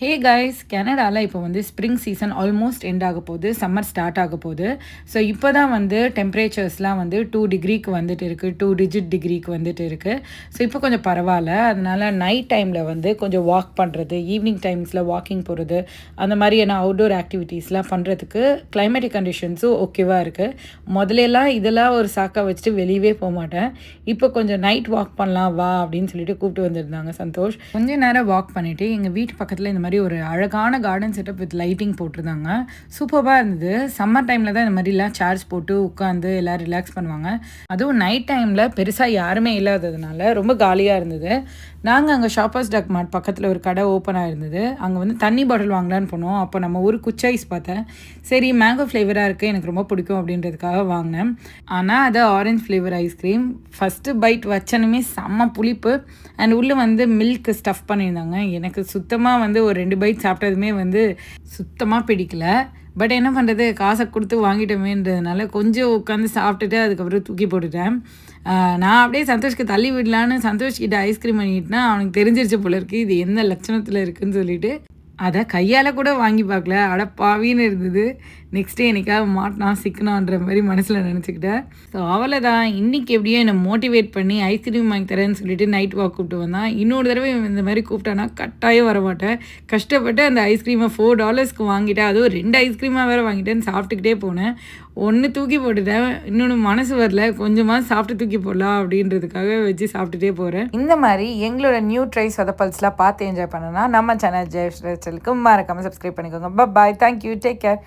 Hey guys கனடாவில் இப்போ வந்து ஸ்ப்ரிங் சீசன் ஆல்மோஸ்ட் எண்ட் ஆக போகுது. சம்மர் ஸ்டார்ட் ஆக போகுது. ஸோ இப்போ தான் வந்து டெம்பரேச்சர்ஸ்லாம் வந்து டூ டிகிரிக்கு வந்துட்டு இருக்குது டூ டிஜிட் டிகிரிக்கு வந்துட்டு இருக்குது ஸோ இப்போ கொஞ்சம் பரவாயில்ல. அதனால் நைட் டைமில் வந்து கொஞ்சம் வாக் பண்ணுறது ஈவினிங் டைம்ஸில் வாக்கிங் போகிறது அந்த மாதிரியான அவுட்டோர் ஆக்டிவிட்டீஸ்லாம் பண்ணுறதுக்கு கிளைமேட்டிக் கண்டிஷன்ஸும் ஓகேவாக இருக்குது முதலெல்லாம் இதெல்லாம் ஒரு சாக்கா வச்சுட்டு வெளியவே போக மாட்டேன். இப்போ கொஞ்சம் நைட் வாக் பண்ணலாம் வா அப்படின்னு சொல்லிட்டு கூப்பிட்டு வந்திருந்தாங்க சந்தோஷ். கொஞ்சம் நேரம் வாக் பண்ணிவிட்டு எங்கள் வீட்டு பக்கத்தில் இந்த மாதிரி ஒரு அழகான கார்டன் செட்டப் வித் லைட்டிங் போட்டிருந்தாங்க. சூப்பராக இருந்தது. சம்மர் டைமில் தான் இந்த மாதிரிலாம் சார்ஜ் போட்டு உட்காந்து எல்லோரும் ரிலாக்ஸ் பண்ணுவாங்க. அதுவும் நைட் டைமில் பெருசாக யாருமே இல்லாததுனால ரொம்ப காலியாக இருந்தது. நாங்கள் அங்கே ஷாப்பர்ஸ் டக் மார்ட் பக்கத்தில் ஒரு கடை ஓப்பனாக இருந்தது. அங்கே வந்து தண்ணி பாட்டில் வாங்கலான்னு போனோம். அப்போ நம்ம ஒரு குச்சைஸ் பார்த்தேன். சரி மேங்கோ ஃப்ளேவராக இருக்குது எனக்கு ரொம்ப பிடிக்கும் அப்படின்றதுக்காக வாங்கினேன். ஆனால் அது orange flavour ice cream first bite வச்சனுமே செம்ம புளிப்பு. அண்ட் உள்ளே வந்து மில்க் ஸ்டஃப் பண்ணியிருந்தாங்க. எனக்கு சுத்தமாக வந்து ஒரு ரெண்டு பைட் சாப்பிட்டதுமே வந்து சுத்தமாக பிடிக்கல. பட் என்ன பண்ணுறது காசை கொடுத்து வாங்கிட்டோமேன்றதுனால கொஞ்சம் உட்காந்து சாப்பிட்டுட்டு அதுக்கப்புறம் தூக்கி போட்டுட்டேன். நான் அப்படியே சந்தோஷ்க்கு தள்ளி விடலான்னு சந்தோஷ்கிட்ட ஐஸ்கிரீம் பண்ணிட்டுனா அவனுக்கு தெரிஞ்சிருச்சு போல இருக்குது இது எந்த லட்சணத்தில் இருக்குதுன்னு சொல்லிட்டு அதை கையால் கூட வாங்கி பார்க்கல. அடப்பாவின்னு இருந்தது. நெக்ஸ்ட்டு எனக்காக மாட்டினா சிக்கனான்ற மாதிரி மனசில் நினச்சிக்கிட்டேன். ஸோ அவ்வளோதான் இன்றைக்கி எப்படியோ என்னை மோட்டிவேட் பண்ணி ஐஸ்கிரீம் வாங்கி தரேன்னு சொல்லிட்டு நைட் வாக் கூப்பிட்டு வந்தான். இன்னொரு தடவை இந்த மாதிரி கூப்பிட்டானா கட்டாயம் வர மாட்டேன் கஷ்டப்பட்டு அந்த ஐஸ்கிரீமை ஃபோர் டாலர்ஸ்க்கு வாங்கிட்டேன். அதுவும் ரெண்டு ஐஸ்கிரீமாக வேறு வாங்கிட்டேன்னு சாப்பிட்டுக்கிட்டே போனேன். ஒன்று தூக்கி போட்டுட்டேன். இன்னொன்று மனசு வரல. கொஞ்சமாக சாப்பிட்டு தூக்கி போடலாம் அப்படின்றதுக்காக வச்சு சாப்பிட்டுட்டே போகிறேன் இந்த மாதிரி எங்களோட நியூ ட்ரை சொதப்பல்ஸ்லாம் பார்த்து என்ஜாய் பண்ணனா நம்ம சேனல் ஜெயஸ்ரச்சலுக்கு மறக்காமல் சப்ஸ்கிரைப் பண்ணிக்கோங்க. Bye thank you take care